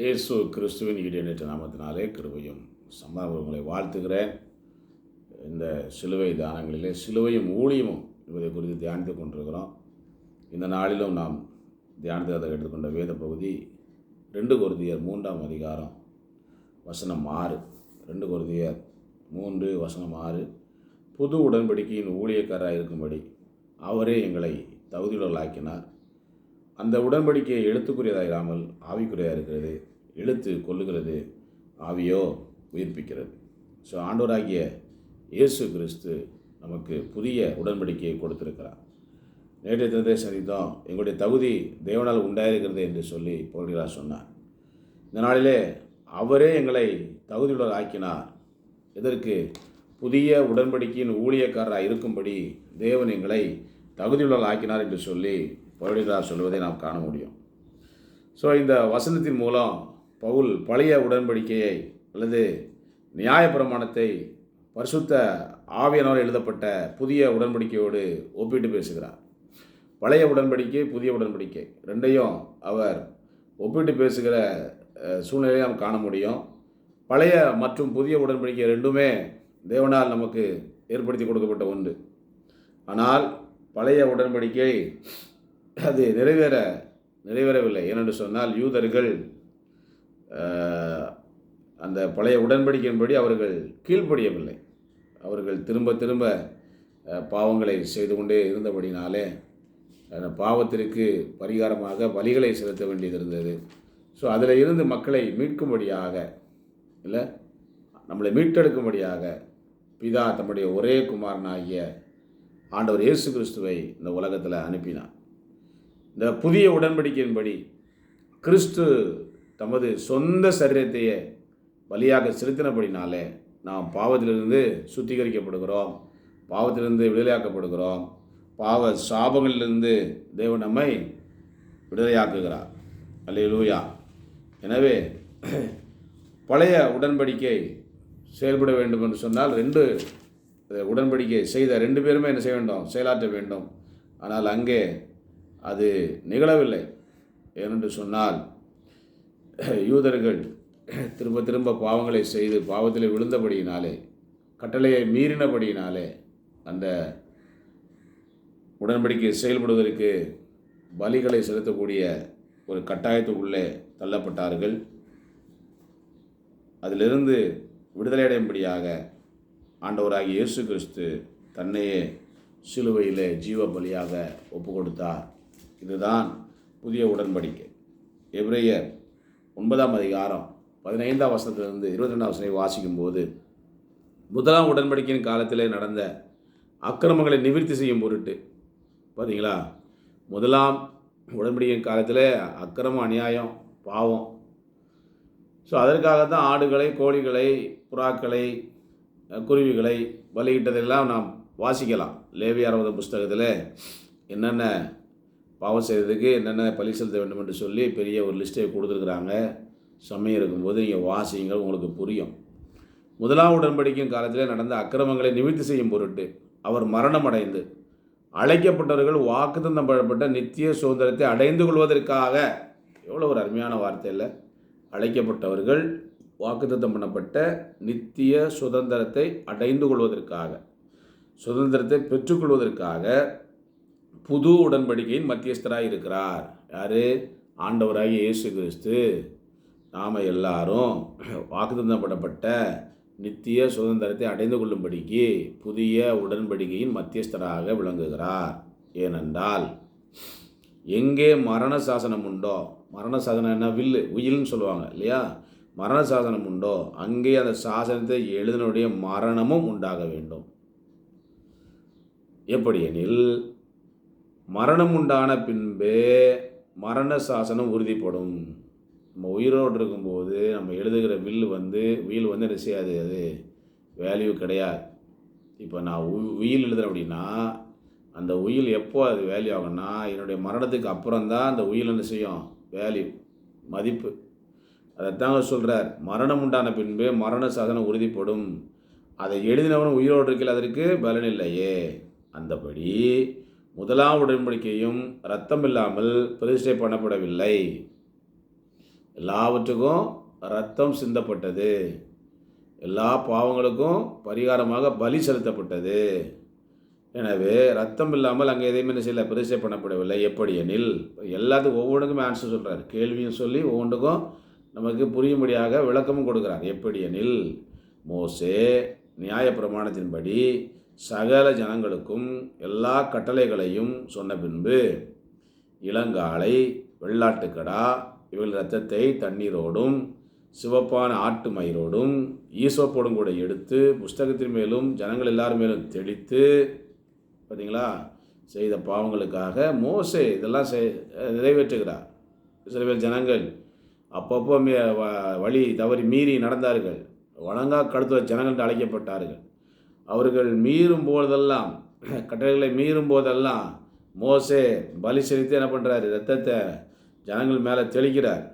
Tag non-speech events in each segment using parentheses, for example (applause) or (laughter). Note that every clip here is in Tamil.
இயேசு கிறிஸ்துவின் ஈடேற்ற நாமத்தினாலே கிருபையும் சமாதானம் உங்களை வாழ்த்துகிறேன். இந்த சிலுவை தானங்களிலே சிலுவையும் ஊழியமும் என்பதை குறித்து தியானித்து கொண்டிருக்கிறோம். இந்த நாளிலும் நாம் தியானத்தை எடுத்துக்கொண்ட வேத பகுதி ரெண்டு குருதியர் மூன்றாம் அதிகாரம் வசனம் ஆறு. ரெண்டு குருதியர் மூன்று வசனம் ஆறு. புது உடன்படிக்கையின் ஊழியக்காராக இருக்கும்படி அவரே எங்களை தகுதியுடலாக்கினார் அந்த உடன்படிக்கை எழுத்துக்குரியதாக இராமல் ஆவிக்குரியதாக இருக்கிறது எழுத்து கொல்லுகிறது ஆவியோ உயிர்ப்பிக்கிறது. ஸோ ஆண்டோராகிய இயேசு கிறிஸ்து நமக்கு புதிய உடன்படிக்கையை கொடுத்திருக்கிறார். நேற்றைய தினத்தை சந்தித்தோம். எங்களுடைய தகுதி தேவனால் உண்டாயிருக்கிறது என்று சொல்லி போகிறார் சொன்னார். இந்த நாளிலே அவரே எங்களை தகுதியுடன் ஆக்கினார். இதற்கு புதிய உடன்படிக்கையின் ஊழியக்காரராக இருக்கும்படி தேவன் எங்களை தகுதியுள்ளவர் ஆக்கினார் என்று சொல்லி பவுலிகார் சொல்வதை நாம் காண முடியும். ஸோ இந்த வசனத்தின் மூலம் பவுல் பழைய உடன்படிக்கையை அல்லது நியாயப்பிரமாணத்தை பரிசுத்த ஆவியனோர் எழுதப்பட்ட புதிய உடன்படிக்கையோடு ஒப்பிட்டு பேசுகிறார். பழைய உடன்படிக்கை புதிய உடன்படிக்கை ரெண்டையும் அவர் ஒப்பிட்டு பேசுகிற சூழ்நிலையை நாம் காண முடியும். பழைய மற்றும் புதிய உடன்படிக்கை ரெண்டுமே தேவனால் நமக்கு ஏற்படுத்தி கொடுக்கப்பட்ட ஒன்று. ஆனால் பழைய உடன்படிக்கை அது நிறைவேற நிறைவேறவில்லை. ஏனென்று சொன்னால் யூதர்கள் அந்த பழைய உடன்படிக்கையின்படி அவர்கள் கீழ்ப்படியவில்லை. அவர்கள் திரும்ப திரும்ப பாவங்களை செய்து கொண்டே இருந்தபடினாலே அந்த பாவத்திற்கு பரிகாரமாக பலிகளை செலுத்த வேண்டியது இருந்தது. ஸோ அதில் இருந்து மக்களை மீட்கும்படியாக இல்லை நம்மளை மீட்டெடுக்கும்படியாக பிதா தம்முடைய ஒரே குமாரனாகிய ஆண்டவர் இயேசு கிறிஸ்துவை இந்த உலகத்தில் அனுப்பினார். இந்த புதிய உடன்படிக்கையின்படி கிறிஸ்து தமது சொந்த சரீரத்தையே பலியாக செலுத்தினபடினாலே நாம் பாவத்திலிருந்து சுத்திகரிக்கப்படுகிறோம் பாவத்திலிருந்து விடுதலையாக்கப்படுகிறோம். பாவ சாபங்களிலிருந்து தேவன் நம்மை விடுதலையாக்குகிறார். அல்லேலூயா. எனவே பழைய உடன்படிக்கை செயல்பட வேண்டும் என்று சொன்னால் ரெண்டு உடன்படிக்கை செய்த ரெண்டு பேருமே என்ன செய்ய வேண்டும்? செயலாற்ற வேண்டும். ஆனால் அங்கே அது நிகழவில்லை. ஏனென்று சொன்னால் யூதர்கள் திரும்ப திரும்ப பாவங்களை செய்து பாவத்தில் விழுந்தபடியினாலே கட்டளையை மீறினபடியினாலே அந்த உடன்படிக்கை செயல்படுவதற்கு பலிகளை செலுத்தக்கூடிய ஒரு கட்டாயத்துக்குள்ளே தள்ளப்பட்டார்கள். அதிலிருந்து விடுதலையடையும்படியாக ஆண்டவராகிய இயேசு கிறிஸ்து தன்னையே சிலுவையிலே ஜீவ பலியாக ஒப்பு கொடுத்தார் இதுதான் புதிய உடன்படிக்கை. எபிரேயர் ஒன்பதாம் அதிகாரம் பதினைந்தாம் வசனத்திலிருந்து இருபத்தி ரெண்டாம் வசனை வாசிக்கும்போது முதலாம் உடன்படிக்கையின் காலத்திலே நடந்த அக்கிரமங்களை நிவர்த்தி செய்யும் பொருட்டு பார்த்தீங்களா முதலாம் உடன்படிக்கையின் காலத்தில் அக்கிரமம் அநியாயம் பாவம். ஸோ அதற்காக தான் ஆடுகளை கோழிகளை புறாக்களை குருவிகளை பலியிட்டதெல்லாம் நாம் வாசிக்கலாம். லேவியாரவத புஸ்தகத்தில் என்னென்ன பாவம் செய்கிறதுக்கு என்னென்ன பலி செலுத்த வேண்டும் என்று சொல்லி பெரிய ஒரு லிஸ்ட்டை கொடுத்துருக்குறாங்க. சமயம் இருக்கும்போது நீங்கள் வாசிங்கள் உங்களுக்கு புரியும். முதலாம் உடன்படிக்கையின் காலத்தில் நடந்த அக்கிரமங்களை நிவர்த்தி செய்யும் பொருட்டு அவர் மரணம் அடைந்து அழைக்கப்பட்டவர்கள் வாக்குத்தத்தம் பெறப்பட்ட நித்திய சுதந்திரத்தை அடைந்து கொள்வதற்காக எவ்வளோ ஒரு அருமையான வார்த்தை இல்லை அழைக்கப்பட்டவர்கள் வாக்குத்தத்தம் பண்ணப்பட்ட நித்திய சுதந்திரத்தை அடைந்து கொள்வதற்காக சுதந்திரத்தை பெற்றுக்கொள்வதற்காக புது உடன்படிக்கையின் மத்தியஸ்தராக இருக்கிறார். யார்? ஆண்டவராகிய இயேசு கிறிஸ்து. நாம் எல்லாரும் வாக்குத்தத்தம் நித்திய சுதந்திரத்தை அடைந்து கொள்ளும்படிக்கு புதிய உடன்படிக்கையின் மத்தியஸ்தராக விளங்குகிறார். ஏனென்றால் எங்கே மரண சாசனம் உண்டோ மரண சாசனம் என்ன? வில்லு உயில்னு சொல்லுவாங்க இல்லையா? மரண சாசனம் உண்டோ அங்கே அந்த சாசனத்தை எழுதினுடைய மரணமும் உண்டாக வேண்டும். எப்படி எனில் மரணம் உண்டான பின்பே மரண சாசனம் உறுதிப்படும். நம்ம உயிரோடு இருக்கும்போது நம்ம எழுதுகிற வில்லு வந்து உயில் வந்து என்ன செய்யாது? அது வேல்யூ கிடையாது. இப்போ நான் உ- உயில் எழுதுறேன் அப்படின்னா அந்த உயில் எப்போ அது வேல்யூ ஆகும்னா என்னுடைய மரணத்துக்கு அப்புறம் தான் அந்த உயில் என்ன செய்யும்? வேல்யூ மதிப்பு. அதைத்தாங்க சொல்கிறார் மரணம் உண்டான பின்பு மரண சாதனம் உறுதிப்படும். அதை எழுதினவன் உயிரோடு இருக்கையில் அதற்கு பலன் இல்லையே. அந்தபடி முதலாம் உடன்படிக்கையும் ரத்தம் இல்லாமல் பிரதிஷ்டை பண்ணப்படவில்லை. எல்லாவற்றுக்கும் ரத்தம் சிந்தப்பட்டது. எல்லா பாவங்களுக்கும் பரிகாரமாக பலி செலுத்தப்பட்டது. எனவே ரத்தம் இல்லாமல் அங்கே எதையுமே என்ன செய்யல பரிசை பண்ணப்படவில்லை. எப்படி எனில் எல்லாத்துக்கும் ஒவ்வொன்றுக்குமே ஆன்சர் சொல்கிறார் கேள்வியும் சொல்லி ஒவ்வொன்றுக்கும் நமக்கு புரியும்படியாக விளக்கமும் கொடுக்குறார். எப்படி எனில் மோசே நியாயப்பிரமாணத்தின்படி சகல ஜனங்களுக்கும் எல்லா கட்டளைகளையும் சொன்ன பின்பு இளங்காலை வெள்ளாட்டுக்கடா இவள் இரத்தத்தை தண்ணீரோடும் சிவப்பான ஆட்டு மயிரோடும் ஈசோப்போடும் கூட எடுத்து புஸ்தகத்தின் மேலும் ஜனங்கள் எல்லாரும் மேலும் தெளித்து பார்த்தீங்களா செய்த பாவங்களுக்காக மோசே இதெல்லாம் செய் நிறைவேற்றுகிறார். சில பேர் ஜனங்கள் அப்பப்போ வ- வழி தவறி மீறி நடந்தார்கள். வணங்கா கடுத்து ஜனங்கள் அழைக்கப்பட்டார்கள். அவர்கள் மீறும் போதெல்லாம் (clears throat) கட்டளைகளை மீறும் போதெல்லாம் மோசே பலி செலுத்தி என்ன பண்ணுறாரு ரத்தத்தை ஜனங்கள் மேலே தெளிக்கிறார்.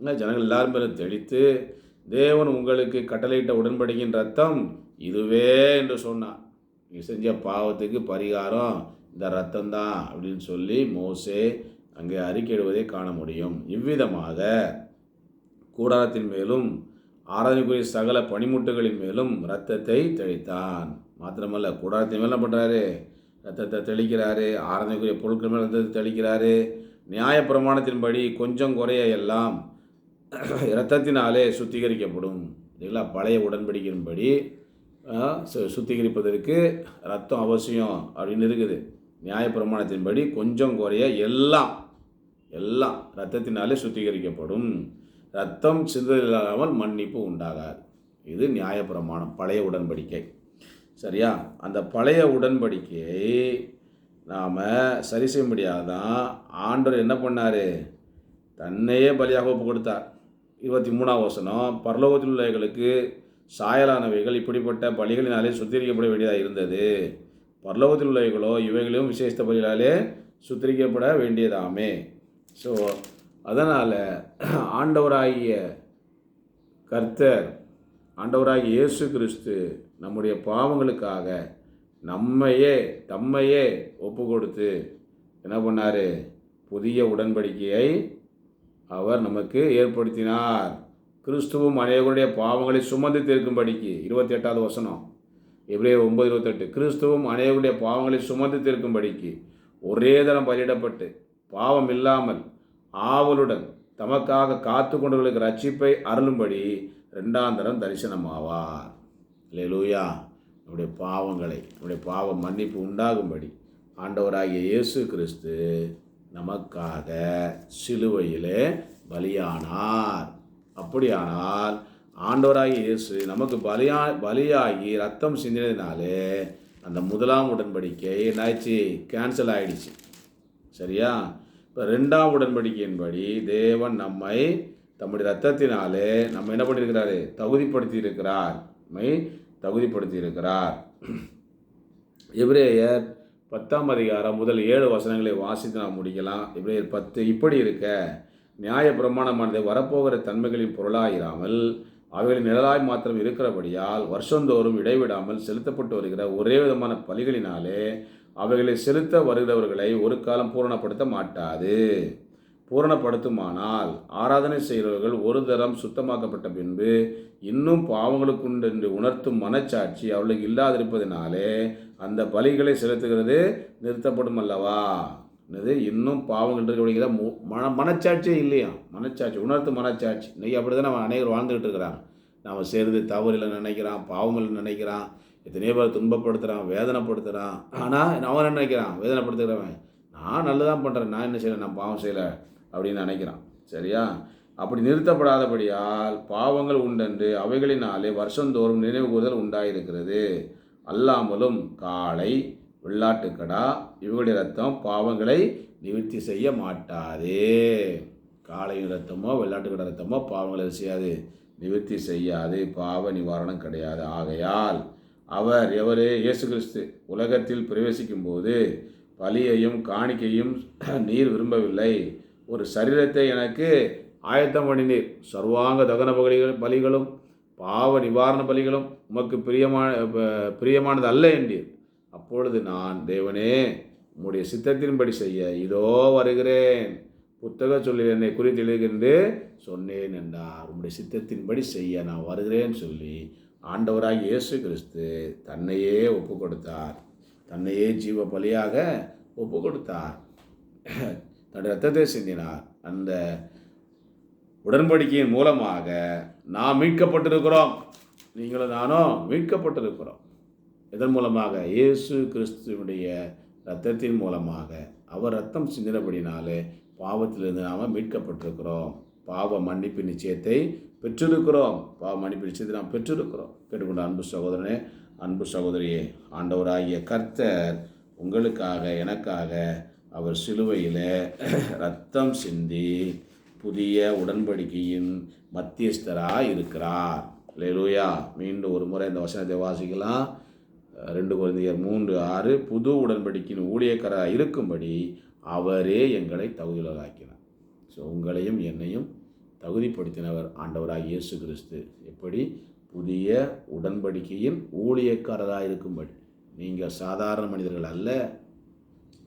என்ன? ஜனங்கள் எல்லாரும் மேலே தெளித்து தேவன் உங்களுக்கு கட்டளையிட்ட உடன்படிக்கின்ற ரத்தம் இதுவே என்று சொன்னான் நீ செஞ்ச பாவத்துக்கு பரிகாரம் இந்த ரத்தம் தான் அப்படின்னு சொல்லி மோசே அங்கே அறிக்கையிடுவதை காண முடியும். இவ்விதமாக கூடாரத்தின் மேலும் ஆராதனைக்குரிய சகல பனிமுட்டுகளின் மேலும் இரத்தத்தை தெளித்தான். மாத்திரமல்ல கூடாரத்தின் மேலே பண்ணுறாரு ரத்தத்தை தெளிக்கிறாரு ஆராதனைக்குரிய பொருட்கள் மேலே ரத்தத்தை தெளிக்கிறாரு. நியாயப்பிரமாணத்தின்படி கொஞ்சம் குறைய எல்லாம் இரத்தத்தினாலே சுத்திகரிக்கப்படும். இல்லைங்களா? பழைய உடன்படிக்கையின்படி சு- சுத்திகரிப்பதற்கு ரத்தம் அவசியம் அப்படின்னு இருக்குது. நியாயப்பிரமாணத்தின்படி கொஞ்சம் குறைய எல்லாம் எல்லாம் ரத்தத்தினாலே சுத்திகரிக்கப்படும். ரத்தம் சிந்தலாமல் மன்னிப்பு உண்டாகாது. இது நியாயப்பிரமாணம் பழைய உடன்படிக்கை. சரியா? அந்த பழைய உடன்படிக்கையை நாம் சரி செய்ய முடியாதான் ஆண்டவர் என்ன பண்ணார்? தன்னையே பலியாக ஒப்பு கொடுத்தார். இருபத்தி மூணாம் வசனம் பரலோகத்தில் உள்ளவைகளுக்கு சாயலானவைகள் இப்படிப்பட்ட பலிகளினாலே சுத்திரிக்கப்பட வேண்டியதாக இருந்தது. பரலோகத்தில் உள்ளவைகளோ இவைகளையும் விசேஷித்த பலிகளாலே சுத்திரிக்கப்பட வேண்டியதாமே. ஸோ அதனால் ஆண்டவராகிய கர்த்தர் ஆண்டவராகிய இயேசு கிறிஸ்து நம்முடைய பாவங்களுக்காக நம்மையே தம்மையே ஒப்பு கொடுத்து என்ன பண்ணார்? புதிய உடன்படிக்கையை அவர் நமக்கு ஏற்படுத்தினார். கிறிஸ்துவும் அநேகருடைய பாவங்களை சுமந்து தீர்க்கும்படிக்கு இருபத்தி எட்டாவது வசனம் எப்படியே ஒன்பது இருபத்தெட்டு கிறிஸ்துவும் அநேகருடைய பாவங்களை சுமந்து தீர்க்கும்படிக்கு ஒரே தரம் பலியிடப்பட்டு பாவம் இல்லாமல் ஆவலுடன் தமக்காக காத்து கொண்டவர்களுக்கு ரட்சிப்பை அருளும்படி ரெண்டாம் தரம் தரிசனமாவார். லூயா நம்முடைய பாவங்களை நம்முடைய பாவ மன்னிப்பு உண்டாகும்படி ஆண்டவராகிய இயேசு கிறிஸ்து நமக்காக சிலுவையிலே பலியானார். அப்படியானால் ஆண்டவராகிய இயேசு நமக்கு பலியா பலியாகி ரத்தம் சிந்தினதினாலே அந்த முதலாம் உடன்படிக்கை என்னாச்சு கேன்சல் ஆகிடுச்சு சரியா? இப்போ ரெண்டாம் உடன்படிக்கையின்படி தேவன் நம்மை தம்முடைய ரத்தத்தினாலே நம்ம என்ன பண்ணியிருக்கிறாரு? தகுதிப்படுத்தி இருக்கிறார் நம்மை தகுதிப்படுத்தி இருக்கிறார் எபிரேயர் பத்தாம் அதிகாரம் முதல் ஏழு வசனங்களை வாசித்து நாம் முடிக்கலாம். எபிரேயர் பத்து இப்படி இருக்க நியாய பிரமாணமானது வரப்போகிற தன்மைகளின் பொருளாயிராமல் அவைகளின் நிழலாய் மாத்திரம் இருக்கிறபடியால் வருஷந்தோறும் இடைவிடாமல் செலுத்தப்பட்டு வருகிற ஒரே விதமான பலிகளினாலே அவைகளை செலுத்த வருகிறவர்களை ஒரு காலம் பூரணப்படுத்த மாட்டாது. பூரணப்படுத்துமானால் ஆராதனை செய்கிறவர்கள் ஒரு தரம் சுத்தமாக்கப்பட்ட பின்பு இன்னும் பாவங்களுக்குண்டு என்று உணர்த்தும் மனச்சாட்சி அவளுக்கு இல்லாதிருப்பதினாலே அந்த பலிகளை செலுத்துகிறது நிறுத்தப்படும் அல்லவா? என்னது? இன்னும் பாவங்கள் இருக்கக்கூடிய மு- மன மனச்சாட்சியே இல்லையா? மனச்சாட்சி உணர்த்தும் மனச்சாட்சி. இன்றைக்கி அப்படி தான் நம்ம அனைவரும் வாழ்ந்துக்கிட்டு இருக்கிறாங்க நாம் செய்கிறது தவறில்லை நினைக்கிறான் பாவமில்லை நினைக்கிறான். எத்தனையோ பேர் துன்பப்படுத்துகிறான் வேதனைப்படுத்துகிறான் ஆனால் அவன் என்ன நினைக்கிறான்? வேதனைப்படுத்துகிறவன் நான் நல்லதான் பண்ணுறேன் நான் என்ன செய்யலை நான் பாவம் செய்யலை அப்படின்னு நினைக்கிறான். சரியா? அப்படி நிறுத்தப்படாதபடியால் பாவங்கள் உண்டென்று அவைகளினாலே வருஷந்தோறும் நினைவு கூறுதல் உண்டாயிருக்கிறது. அல்லாமலும் காளை வெள்ளாட்டுக்கடா இவங்களுடைய ரத்தம் பாவங்களை நிவர்த்தி செய்ய மாட்டாதே. காளையின் ரத்தமோ வெள்ளாட்டுக்கடா ரத்தமோ பாவங்களை செய்யாது நிவர்த்தி செய்யாது பாவ நிவாரணம் கிடையாது. ஆகையால் அவர் எவரே இயேசு கிறிஸ்து உலகத்தில் பிரவேசிக்கும் போது பலியையும் காணிக்கையும் (clears throat) நீர் விரும்பவில்லை. ஒரு சரீரத்தை எனக்கு ஆயத்தம் பண்ணினீர். சர்வாங்க தகன பலிகள் பலிகளும் பாவ நிவாரண பலிகளும் உமக்கு பிரியமான பிரியமானது அல்ல என்றீர். அப்பொழுது நான் தேவனே உம்முடைய சித்தத்தின்படி செய்ய இதோ வருகிறேன். புத்தக சொல்லில் என்னை குறித்து எழுதுகின்று சொன்னேன் என்றார். உம்முடைய சித்தத்தின்படி செய்ய நான் வருகிறேன்னு சொல்லி ஆண்டவராக இயேசு கிறிஸ்து தன்னையே ஒப்பு கொடுத்தார் தன்னையே ஜீவ பலியாக ஒப்பு கொடுத்தார் தன் ரத்தத்தை சிந்தினார். அந்த உடன்படிக்கையின் மூலமாக நாம் மீட்கப்பட்டிருக்கிறோம். நீங்களும் நானும் மீட்கப்பட்டிருக்கிறோம். இதன் மூலமாக இயேசு கிறிஸ்துவனுடைய ரத்தத்தின் மூலமாக அவர் ரத்தம் சிந்தினபடினாலே பாவத்திலிருந்து நாம் மீட்கப்பட்டிருக்கிறோம். பாவ மன்னிப்பு நிச்சயத்தை பெற்றிருக்கிறோம். பாவம் மன்னிப்பு நாம் பெற்றிருக்கிறோம். கேட்டுக்கொண்ட அன்பு சகோதரனே அன்பு சகோதரியே ஆண்டவராகிய கர்த்தர் உங்களுக்காக எனக்காக அவர் சிலுவையில் ரத்தம் சிந்தி புதிய உடன்படிக்கையின் மத்தியஸ்தராக இருக்கிறார். லேலூயா மீண்டும் ஒரு முறை இந்த வசனத்தை வாசிக்கலாம். ரெண்டு குழந்தையர் மூன்று ஆறு புது உடன்படிக்கையின் ஊழியக்காரராக இருக்கும்படி அவரே எங்களை தகுதியுள்ளதாக்கினார் ஸோ உங்களையும் என்னையும் தகுதிப்படுத்தினவர் ஆண்டவராக இயேசு கிறிஸ்து. எப்படி? புதிய உடன்படிக்கையின் ஊழியக்காரராக இருக்கும்படி. நீங்கள் சாதாரண மனிதர்கள் அல்ல.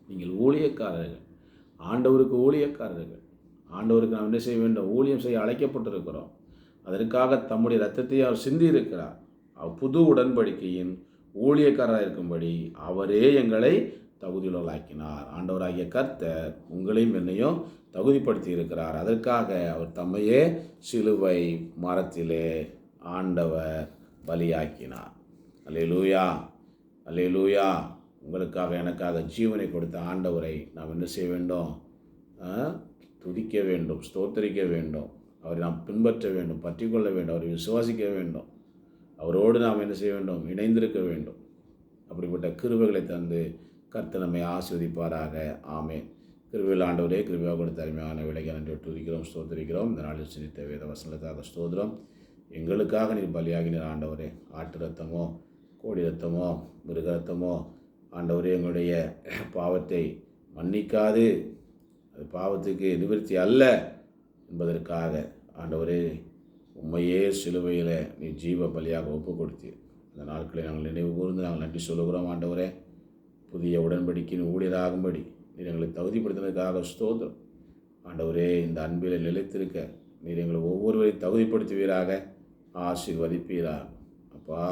நீங்கள் ஊழியக்காரர்கள். ஆண்டவருக்கு ஊழியக்காரர்கள். ஆண்டவருக்கு நாம் என்ன செய்ய வேண்டும்? ஊழியம் செய்ய அழைக்கப்பட்டிருக்கிறோம். அதற்காக தம்முடைய ரத்தத்தை அவர் சிந்தி இருக்கிறார். புது உடன்படிக்கையின் ஊழியக்காரராக இருக்கும்படி அவரே எங்களை தகுதியுள்ளவர்களாக்கினார். ஆண்டவராகிய கர்த்தர் உங்களையும் என்னையும் தகுதிப்படுத்தி இருக்கிறார் அதற்காக அவர் தம்மையே சிலுவை மரத்திலே ஆண்டவர் பலியாக்கினார். அல்லே லூயா அல்லே லூயா உங்களுக்காக எனக்காக ஜீவனை கொடுத்த ஆண்டவரை நாம் என்ன செய்ய வேண்டும்? துதிக்க வேண்டும் ஸ்தோத்தரிக்க வேண்டும். அவரை நாம் பின்பற்ற வேண்டும் பற்றி கொள்ள வேண்டும் அவரை விசுவாசிக்க வேண்டும். அவரோடு நாம் என்ன செய்ய வேண்டும்? இணைந்திருக்க வேண்டும். அப்படிப்பட்ட கிருபைகளை தந்து கர்த்தனமை ஆஸ்வதிப்பாராக ஆமேன். கிருபியில் ஆண்டவரே கிருபியாக கொடுத்த அருமையான விலைக்கு நன்றி துதிக்கிறோம் ஸ்தோத்திரிக்கிறோம். இந்த நாளில் சிந்தித்த வேத வசனத்துக்காக ஸ்தோத்திரம். எங்களுக்காக நீர் பலியாகினீர் ஆண்டவரே ஆட்டு ரத்தமோ கோடி ரத்தமோ மிருக ரத்தமோ ஆண்டவரே எங்களுடைய பாவத்தை மன்னிக்காது. அது பாவத்துக்கு நிவர்த்தி அல்ல என்பதற்காக ஆண்டவரே உண்மையே சிலுவையில் நீ ஜீவ பலியாக ஒப்பு கொடுத்தீர் அந்த நாட்களை நாங்கள் நினைவு கூர்ந்து நாங்கள் நன்றி சொல்லுகிறோம் ஆண்டவரே. புதிய உடன்படிக்கையின் ஊழியராகும்படி நீர் எங்களை தகுதிப்படுத்தினதுக்காக ஸ்தோத்திரம். ஆண்டவரே இந்த அன்பில் நிலைத்திருக்க நீர் எங்களை ஒவ்வொருவரையும் தகுதிப்படுத்துவீராக ஆசீர்வதிப்பீராக. அப்பா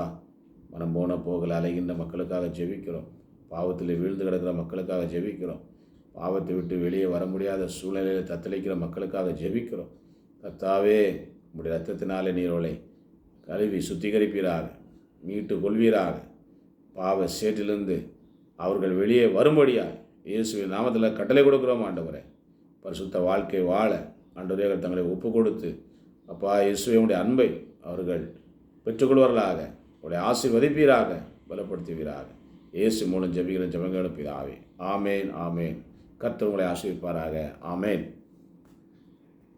மனம் போன போகல அலைகின்ற மக்களுக்காக ஜெபிக்கிறோம். பாவத்தில் வீழ்ந்து கிடக்கிற மக்களுக்காக ஜெபிக்கிறோம். பாவத்தை விட்டு வெளியே வர முடியாத சூழ்நிலையில் தத்தளிக்கிற மக்களுக்காக ஜெபிக்கிறோம். கத்தாவே உங்களுடைய ரத்தத்தினாலே நீரோலை கழுவி சுத்திகரிப்பீராக மீட்டு கொள்வீராக. பாவ சேற்றிலிருந்து அவர்கள் வெளியே வரும்படியாக இயேசுவின் நாமத்தில் கட்டளை கொடுக்குறோம் ஆண்டவரே. பரிசுத்த வாழ்க்கை வாழ ஆண்டவரே அவர்கள் தங்களை ஒப்பு கொடுத்து அப்பா இயேசுவினுடைய அன்பை அவர்கள் பெற்றுக்கொள்வார்களாக. உடைய ஆசீர்வதிப்பீராக பலப்படுத்துவீராக. இயேசு மூலம் ஜெபிக்கிற ஜபங்களும் பிதாவே. ஆமேன் ஆமேன். கர்த்தவங்களை ஆசிரிப்பாராக ஆமேன்.